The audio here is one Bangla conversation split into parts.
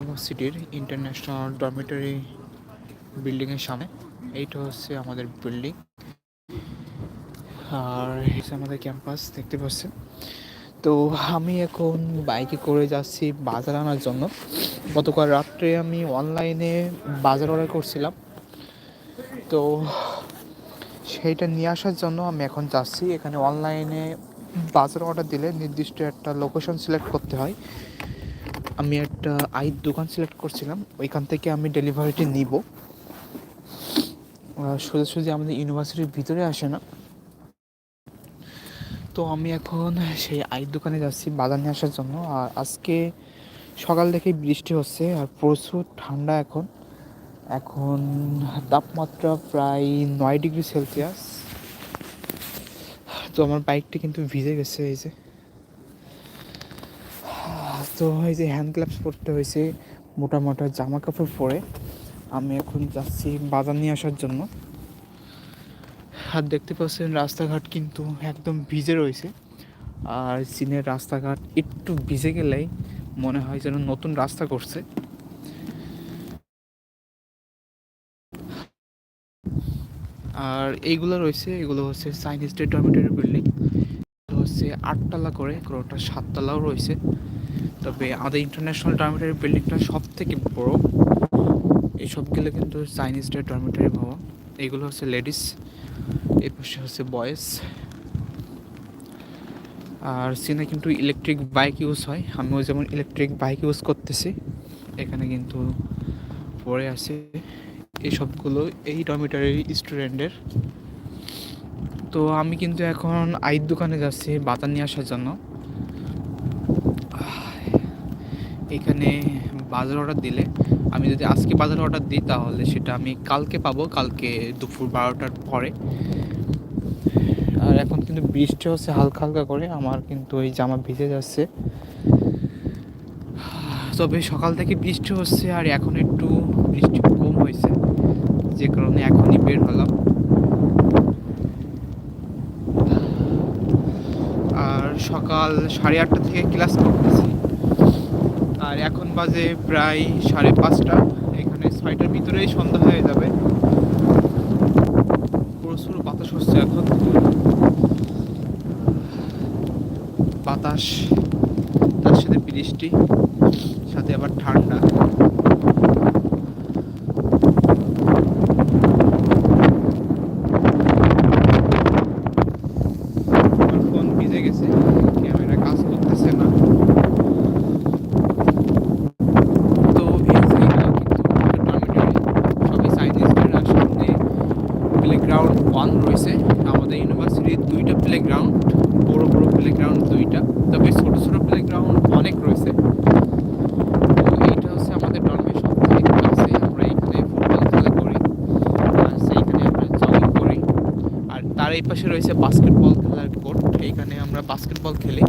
ইউনিভার্সিটির ইন্টারন্যাশনাল ডরমিটরি বিল্ডিংয়ের সামনে। এইটা হচ্ছে আমাদের বিল্ডিং আর হচ্ছে আমাদের ক্যাম্পাস দেখতে পাচ্ছেন? তো আমি এখন বাইকে করে যাচ্ছি বাজার আনার জন্য। গতকাল রাত্রে আমি অনলাইনে বাজার অর্ডার করছিলাম। তো সেইটা নিয়ে আসার জন্য আমি এখন যাচ্ছি। এখানে অনলাইনে বাজার অর্ডার দিলে নির্দিষ্ট একটা লোকেশন সিলেক্ট করতে হয়। আমি একটা আইর দোকান সিলেক্ট করছিলাম ওইখান থেকে আমি ডেলিভারিটি নিব। আহ, সোজাসুজি আমাদের ইউনিভার্সিটির ভিতরে আসে না। তো আমি এখন সেই আইর দোকানে যাচ্ছি বাজার নিয়ে আসার জন্য। আর আজকে সকাল থেকেই বৃষ্টি হচ্ছে আর প্রচুর ঠান্ডা এখন। এখন তাপমাত্রা প্রায় নয় ডিগ্রি সেলসিয়াস। তো আমার বাইকটি কিন্তু ভিজে গেছে এই যে। তো এই যে হ্যান্ড গ্লাভস পরতে হয়েছে, মোটা মোটা জামা কাপড় পরে। আমি এখন যাচ্ছি বাজার নিয়ে আসার জন্য। আর দেখতে পাচ্ছেন রাস্তাঘাট কিন্তু একদম ভিজে রয়েছে। আর চীনের রাস্তাঘাট একটু ভিজে গেলেই মনে হয় যেন নতুন রাস্তা করছে। আর এইগুলো রয়েছে, এগুলো হচ্ছে চাইনিজ স্টেট ডরমিটরি বিল্ডিং হচ্ছে আটতলা করে কোনোটা সাততলাও রয়েছে। তবে আমাদের ইন্টারন্যাশনাল ডরমিটরি বিল্ডিংটা সব থেকে বড়। এই সবগুলো কিন্তু চাইনিজ স্টেট ডরমিটরি ভবন এইগুলো হচ্ছে লেডিস এই পাশে হচ্ছে বয়েজ আর চীনে কিন্তু ইলেকট্রিক বাইক ইউজ হয়। আমিও যেমন ইলেকট্রিক বাইক ইউজ করতেছি, এখানে কিন্তু পড়ে আছে। এই সবগুলো এই ডরমিটরি স্টুডেন্টের তো আমি কিন্তু এখন আইর দোকানে যাচ্ছি বাতা নিয়ে আসার জন্য। এখানে বাজার অর্ডার দিলে, আমি যদি আজকে বাজার অর্ডার দিই তাহলে সেটা আমি কালকে পাবো, কালকে দুপুর বারোটার পরে। আর এখন কিন্তু বৃষ্টি হচ্ছে হালকা হালকা করে, আমার কিন্তু এই জামা ভিজে যাচ্ছে। তবে সকাল থেকে বৃষ্টি হচ্ছে আর এখন একটু বৃষ্টি কম হয়েছে, যে কারণে এখনই বের হলাম। আর সকাল সাড়ে আটটা থেকে ক্লাস করতেছি। আর এখন বাজে প্রায় সাড়ে পাঁচটা। এখানে ছয়টার ভিতরেই সন্ধ্যা হয়ে যাবে। প্রচুর বাতাস হচ্ছে এখন। বাতাস, তার সাথে বৃষ্টি, সাথে আবার ঠান্ডা আমার ফোন ভিজে গেছে ক্যামেরা কাজ করতেছে না তো এই জায়গাগুলো কিন্তু ডরমিটরি সবই চাইনিজদের আর সামনে প্লেগ্রাউন্ড ওয়ান রয়েছে আমাদের ইউনিভার্সিটির দুইটা প্লেগ্রাউন্ড বড় বড় দুইটা। তবে ছোট ছোট প্লেগ্রাউন্ড অনেক রয়েছে। এইটা আর এই পাশে রয়েছে বাস্কেটবল খেলার কোর্ট এইখানে আমরা বাস্কেটবল খেলি।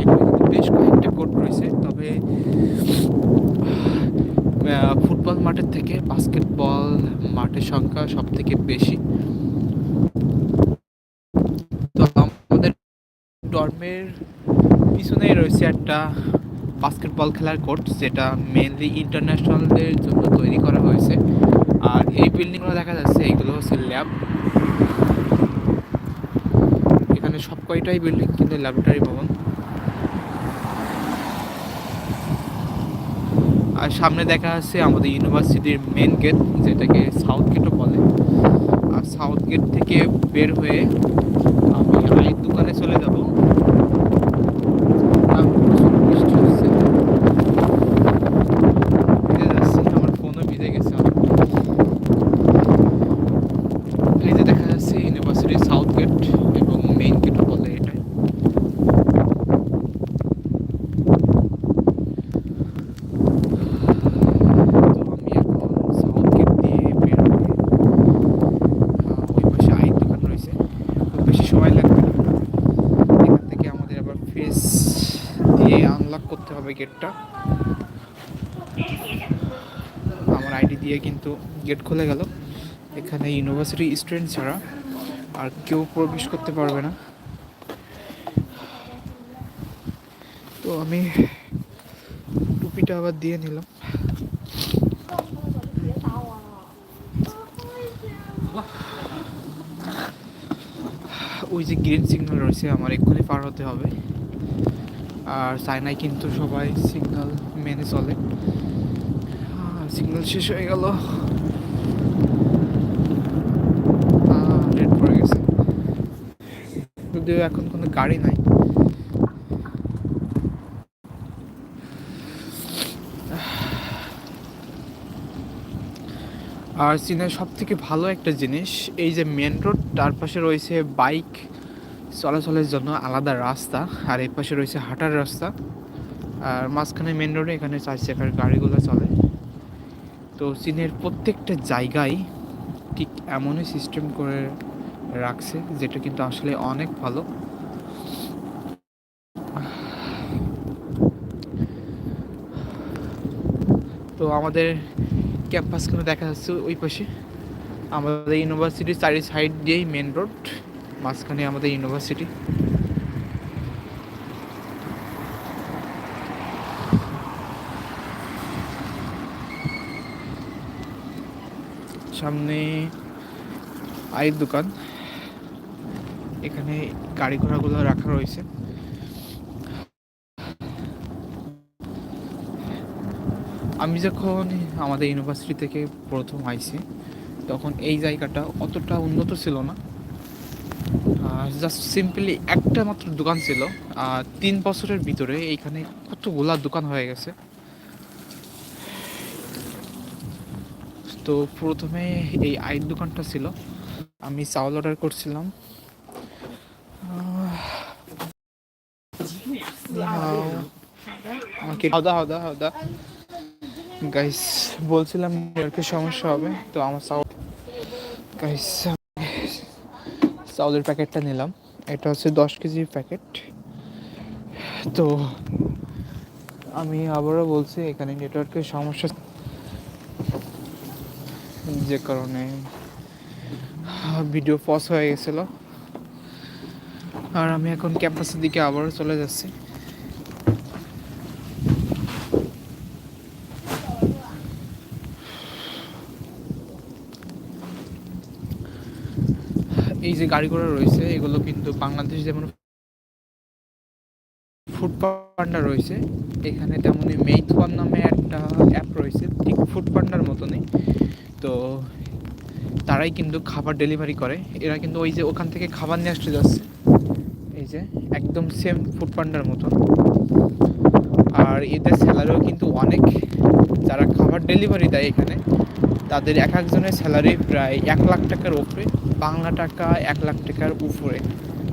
এখানে বেশ কয়েকটা কোর্ট রয়েছে। তবে ফুটবল মাঠের থেকে বাস্কেটবল মাঠের সংখ্যা সব থেকে বেশি তো আমাদের ডর্মের পিছনেই রয়েছে একটা বাস্কেটবল খেলার কোর্ট যেটা মেনলি ইন্টারন্যাশনালদের জন্য তৈরি করা হয়েছে। আর এই বিল্ডিংগুলো দেখা যাচ্ছে, এইগুলো হচ্ছে ল্যাব এখানে সব কয়টাই বিল্ডিং কিন্তু ল্যাবরেটরি ভবন। আর সামনে দেখা যাচ্ছে আমাদের ইউনিভার্সিটির মেন গেট যেটাকে সাউথ গেটও বলে। আর সাউথ গেট থেকে বের হয়ে আমি আইয়ের দোকানে চলে যাব আর প্রচুর বৃষ্টি হচ্ছে। ভিজে যাচ্ছি, আমার ফোনও ভিজে গেছে অনেক। এই যে দেখা যাচ্ছে ইউনিভার্সিটির সাউথ গেট এবং মেইন গেটও বলে এটা তো আমি এখন সাউথ গেট দিয়ে বের হয়ে আহ, ওই পাশে আইন দোকান রয়েছে খুব বেশি সময় লাগবে না এখান থেকে আমাদের আবার ফেস দিয়ে আনলক করতে হবে গেটটা আমার আইডি দিয়ে কিন্তু গেট খুলে গেল। এখানে ইউনিভার্সিটি স্টুডেন্ট ছাড়া আর কেউ প্রবেশ করতে পারবে না। তো আমি টুপিটা আবার দিয়ে নিলাম। ওই যে গ্রিন সিগন্যাল রয়েছে, আমার এক্ষুনি পার হতে হবে। আর চায়নায় কিন্তু সবাই সিগন্যাল মেনে চলে। সিগন্যাল শেষ হয়ে গেল। রেড পড়ে গেছে। যদিও এখন কোনো গাড়ি নাই। আর চীনের সব থেকে ভালো একটা জিনিস, এই যে মেন রোড, তার পাশে রয়েছে বাইক চলাচলের জন্য আলাদা রাস্তা, আর এই পাশে রয়েছে হাঁটার রাস্তা। আর মাঝখানে মেন রোডে এখানে চার চাকার গাড়িগুলো চলে। তো চীনের প্রত্যেকটা জায়গায় ঠিক এমনই সিস্টেম করে রাখছে, যেটা কিন্তু আসলে অনেক ভালো। তো আমাদের ক্যাম্পাসগুলো দেখা যাচ্ছে ওই পাশে। আমাদের ইউনিভার্সিটির চারি সাইড দিয়েই মেন রোড মাঝখানে আমাদের ইউনিভার্সিটি সামনে আয়ের দোকান। এখানে গাড়ি ঘোড়াগুলো রাখা রয়েছে। আমি যখন আমাদের ইউনিভার্সিটি থেকে প্রথম আইছি, তখন এই জায়গাটা অতটা উন্নত ছিল না। জাস্ট সিম্পলি একটা মাত্র দোকান ছিল। আর তিন বছরের ভিতরে এইখানে কতগুলা দোকান হয়ে গেছে। তো প্রথমে এই আয়ের দোকানটা ছিল। আমি চাউল অর্ডার করছিলাম। আমাকে হাওদা হাওদা হাওদা গাইস বলছিলাম নেটওয়ার্কের সমস্যা হবে, তো আমার চাউল গাইস চাউলের প্যাকেটটা নিলাম। এটা হচ্ছে দশ কেজির প্যাকেট। তো আমি আবারও বলছি, এখানে নেটওয়ার্কের সমস্যা যে কারণে ভিডিও পজ হয়ে গেছিল। আর আমি এখন ক্যাম্পাসের দিকে আবারও চলে যাচ্ছি। এই যে গাড়ি ঘোড়া রয়েছে, এগুলো কিন্তু বাংলাদেশ যেমন ফুড পান্ডা রয়েছে, এখানে তেমনই মেইথওয়ান নামে একটা অ্যাপ রয়েছে, ঠিক ফুড পান্ডার মতনই। তো তারাই কিন্তু খাবার ডেলিভারি করে। এরা কিন্তু ওই যে ওখান থেকে খাবার নিয়ে আসতে যাচ্ছে। এই যে একদম সেম ফুড পান্ডার মতন। আর এদের স্যালারিও কিন্তু অনেক। যারা খাবার ডেলিভারি দেয় এখানে, তাদের এক একজনের স্যালারি প্রায় এক লাখ টাকার উপরে। বাংলা টাকা এক লাখ টাকার উপরে।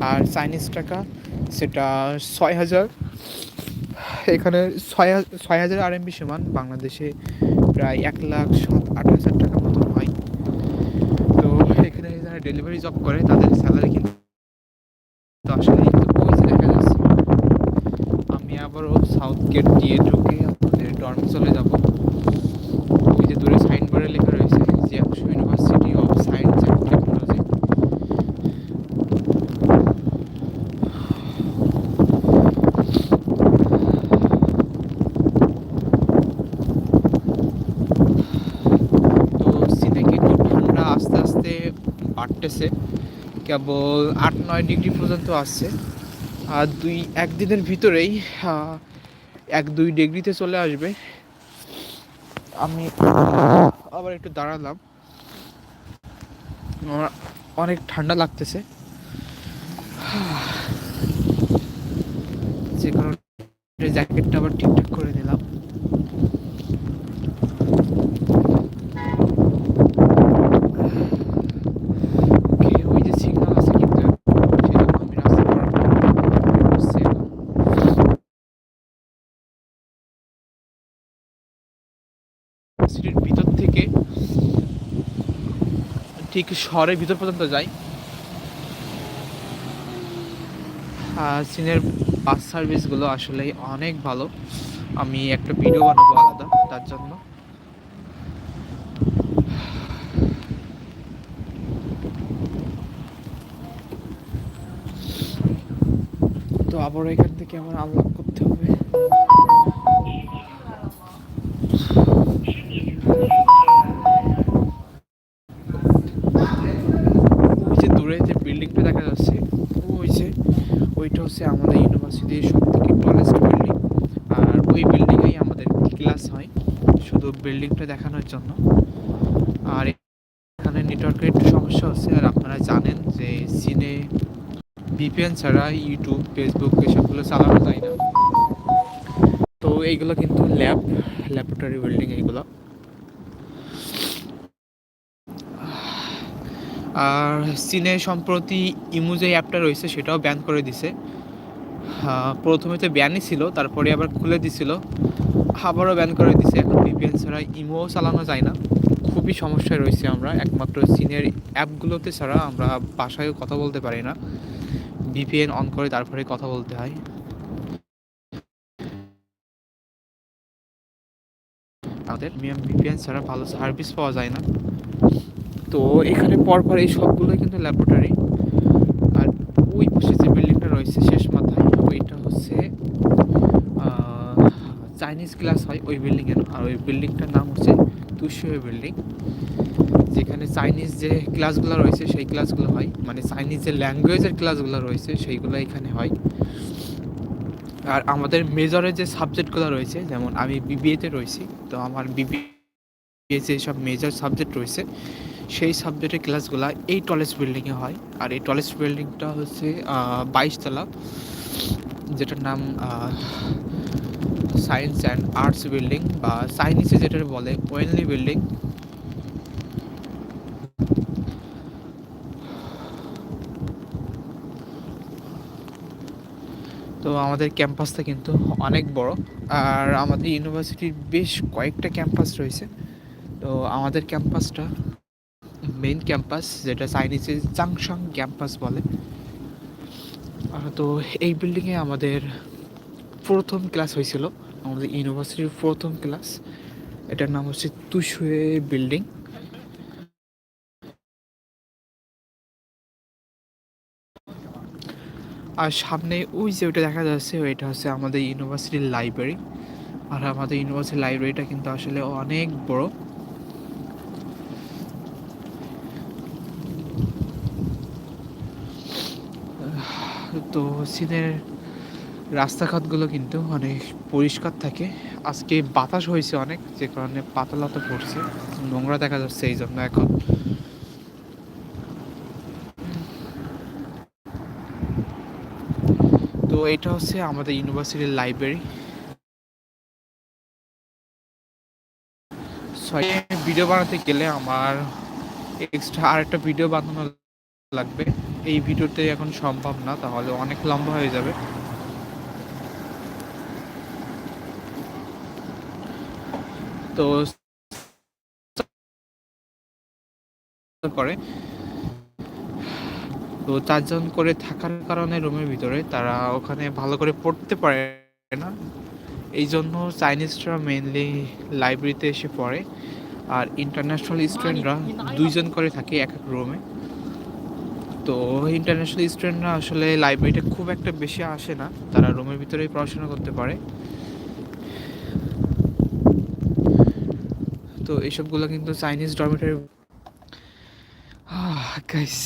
আর চাইনিজ টাকা সেটা ছয় হাজার। এখানে ছয় ছয় হাজার আরএমবি সমান। বাংলাদেশে প্রায় এক লাখ সাত, আট হাজার টাকা মতো হয় তো এখানে যারা ডেলিভারি জব করে, তাদের স্যালারি কিন্তু দেখা যাচ্ছে। আমি আবারও সাউথ গেট দিয়ে ঢুকে আপনাদের ডর্মে চলে যাব ওই যে দূরে সাইনবোর্ডে লেখা রয়েছে Jiangsu university of science and technology তো চীনে কিন্তু ঠান্ডা আস্তে আস্তে বাড়তেছে কেবল আট নয় ডিগ্রি পর্যন্ত আসছে আর দুই একদিনের ভিতরেই এক দুই ডিগ্রিতে চলে আসবে। আমি আবার একটু দাঁড়ালাম। অনেক ঠান্ডা লাগতেছে। যে কারণে জ্যাকেটটা আবার ঠিকঠাক করে নিলাম ওকে ওই যে সিগন্যাল আছে কিন্তু সেজন্য আমি রাস্তা পার করছি এখন। সিটির ভিতর থেকে ঠিক শহরের ভিতর পর্যন্ত যাই। চীনের বাস সার্ভিসগুলো আসলে অনেক ভালো। আমি একটা ভিডিও বানাবো আলাদা, তার জন্য। তো আবার এখান থেকে আমার আনলক করতে হবে। হচ্ছে আমাদের ইউনিভার্সিটির সব থেকে টলেস্ট বিল্ডিং আর ওই বিল্ডিংয়েই আমাদের ক্লাস হয়, শুধু বিল্ডিংটা দেখানোর জন্য। আর এখানে নেটওয়ার্কের একটু সমস্যা হচ্ছে, আর আপনারা জানেন যে সিনে ভিপিএন ছাড়া ইউটিউব ফেসবুক এসবগুলো চালানো যায় না। তো এইগুলো কিন্তু ল্যাব ল্যাবরেটরি বিল্ডিং এইগুলো। আর চীনে সম্প্রতি ইমু যে অ্যাপটা রয়েছে, সেটাও ব্যান করে দিছে। প্রথমে তো ব্যানই ছিল, তারপরে আবার খুলে দিছিল। আবারও ব্যান করে দিছে। এখন ভিপিএন ছাড়া ইমোও চালানো যায় না। খুবই সমস্যায় রয়েছে আমরা। একমাত্র চীনের অ্যাপগুলোতে ছাড়া আমরা বাসায়ও কথা বলতে পারি না। ভিপিএন অন করে তারপরে কথা বলতে হয়। আমাদের মিয়াম ভিপিএন ছাড়া ভালো সার্ভিস পাওয়া যায় না। তো এখানে পরপর এই সবগুলোই কিন্তু ল্যাবরেটরি আর ওই পাশে যে বিল্ডিংটা রয়েছে শেষ মাথায় ওইটা হচ্ছে চাইনিজ ক্লাস হয় ওই বিল্ডিংয়ের, আর ওই বিল্ডিংটার নাম হচ্ছে তুষিয়ে বিল্ডিং। যেখানে চাইনিজ যে ক্লাসগুলো রয়েছে, সেই ক্লাসগুলো হয়। মানে চাইনিজ যে ল্যাঙ্গুয়েজের ক্লাসগুলো রয়েছে, সেইগুলো এখানে হয়। আর আমাদের মেজরের যে সাবজেক্টগুলো রয়েছে, যেমন আমি বিবিএতে রয়েছি, তো আমার বিবিএ যে সব মেজর সাবজেক্ট রয়েছে, সেই সাবজেক্টের ক্লাসগুলো এই টলেস্ট বিল্ডিংয়ে হয়। আর এই টলেস্ট বিল্ডিংটা হচ্ছে বাইশতলা। যেটার নাম সায়েন্স অ্যান্ড আর্টস বিল্ডিং বা সাইনিসে যেটা বলে ওয়েনলি বিল্ডিং তো আমাদের ক্যাম্পাসটা কিন্তু অনেক বড়, আর আমাদের ইউনিভার্সিটির বেশ কয়েকটা ক্যাম্পাস রয়েছে। তো আমাদের ক্যাম্পাসটা মেইন ক্যাম্পাস যেটা চাইনিজে জাংশন ক্যাম্পাস বলে। তো এই বিল্ডিংয়ে আমাদের প্রথম ক্লাস হয়েছিল, আমাদের ইউনিভার্সিটির প্রথম ক্লাস এটার নাম হচ্ছে তুশুয়ে বিল্ডিং আর সামনে ওই যে ওইটা দেখা যাচ্ছে ওইটা হচ্ছে আমাদের ইউনিভার্সিটির লাইব্রেরি আর আমাদের ইউনিভার্সিটির লাইব্রেরিটা কিন্তু আসলে অনেক বড়। তো চীনের রাস্তাঘাটগুলো কিন্তু অনেক পরিষ্কার থাকে। আজকে বাতাস হয়েছে অনেক, যে কারণে পাতলাতে পড়ছে, নোংরা দেখা যাচ্ছে এই জন্য এখন। তো এটা হচ্ছে আমাদের ইউনিভার্সিটির লাইব্রেরি। ভিডিও বানাতে গেলে আমার এক্সট্রা আরেকটা ভিডিও বানানো লাগবে। এই ভিডিওতে এখন সম্ভব না তাহলে অনেক লম্বা হয়ে যাবে। তো করে তো চারজন করে থাকার কারণে রুমের ভিতরে তারা ওখানে ভালো করে পড়তে পারে না। এই জন্য চাইনিজরা মেনলি লাইব্রেরিতে এসে পড়ে। আর ইন্টারন্যাশনাল স্টুডেন্টরা দুইজন করে থাকে এক এক রুমে তো ইন্টারন্যাশনাল স্টুডেন্টরা আসলে লাইব্রেরিতে খুব একটা বেশি আসে না। তারা রুমের ভিতরেই পড়াশোনা করতে পারে। তো এইসবগুলো কিন্তু চাইনিজ ডরমেটারি গাইস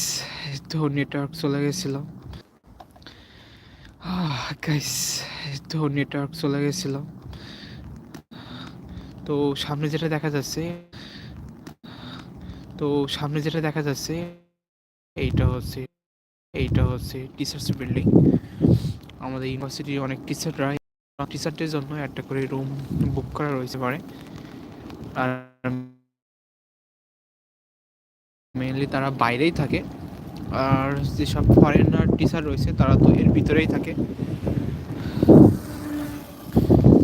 তো নেটওয়ার্ক চলে গেছিল। গাইস তো নেটওয়ার্ক চলে গেছিল। তো সামনে যেটা দেখা যাচ্ছে, তো সামনে যেটা দেখা যাচ্ছে এইটা হচ্ছে এইটা হচ্ছে টিচার্স বিল্ডিং আমাদের ইউনিভার্সিটির অনেক টিচাররা টিচারদের জন্য একটা করে রুম বুক করা রয়েছে পারে আর মেনলি তারা বাইরেই থাকে। আর যেসব ফরেনার টিচার রয়েছে, তারা তো এর ভিতরেই থাকে।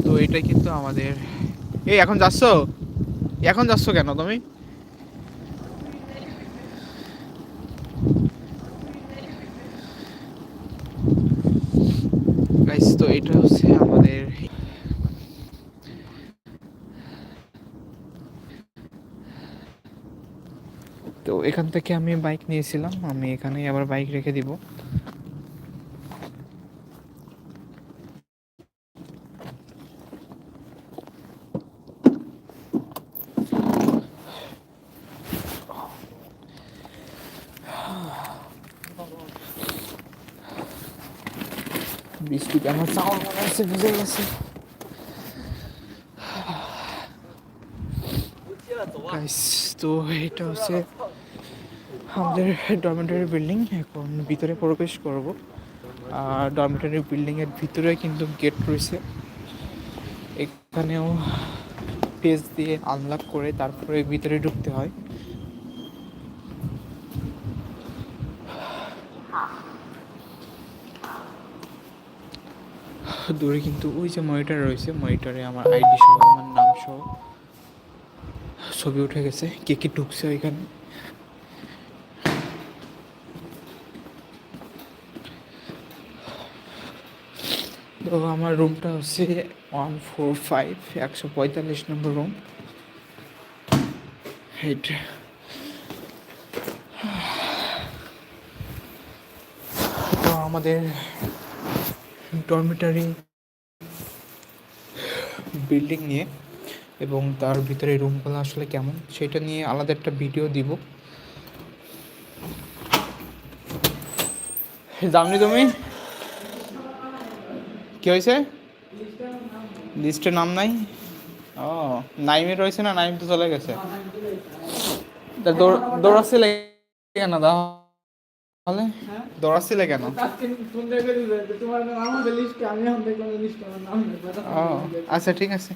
তো এটাই কিন্তু আমাদের এই, এখন যাচ্ছ? এখন যাচ্ছ কেন তুমি গাইস তো এটা হচ্ছে আমাদের তো এখান থেকে আমি বাইক নিয়েছিলাম, আমি এখানেই আবার বাইক রেখে দিব। হচ্ছে ভিজে গেছে তো এটা হচ্ছে আমাদের ডরমেটরি বিল্ডিং এখন ভিতরে প্রবেশ করব। আর ডরমেটরি বিল্ডিংয়ের ভিতরে কিন্তু গেট রয়েছে। এখানেও পেজ দিয়ে আনলক করে তারপরে ভিতরে ঢুকতে হয়। দূরে, কিন্তু ওই যে মনিটর রয়েছে মনিটরে আমার আইডি সহ, আমার নাম সহ ছবি উঠে গেছে। কে কে ঢুকছে ওইখানে? তো আমার রুমটা হচ্ছে ওয়ান ফোর ফাইভ একশো পঁয়তাল্লিশ নম্বর রুম এইটা তো আমাদের ডরমিটারি বিল্ডিং নিয়ে এবং তার ভিতরে রুমগুলো আসলে কেমন, সেটা নিয়ে আলাদা একটা ভিডিও দিব। জাননি তুমি? কি হয়েছে? লিস্টে নাম নাই? ও, নাইমে রয়েছে না? নাইম তো চলে গেছে। তা দৌড়- দৌড়াচ্ছিলে কেন তাহলে? দৌড়াচ্ছিলে কেন? আচ্ছা ঠিক আছে।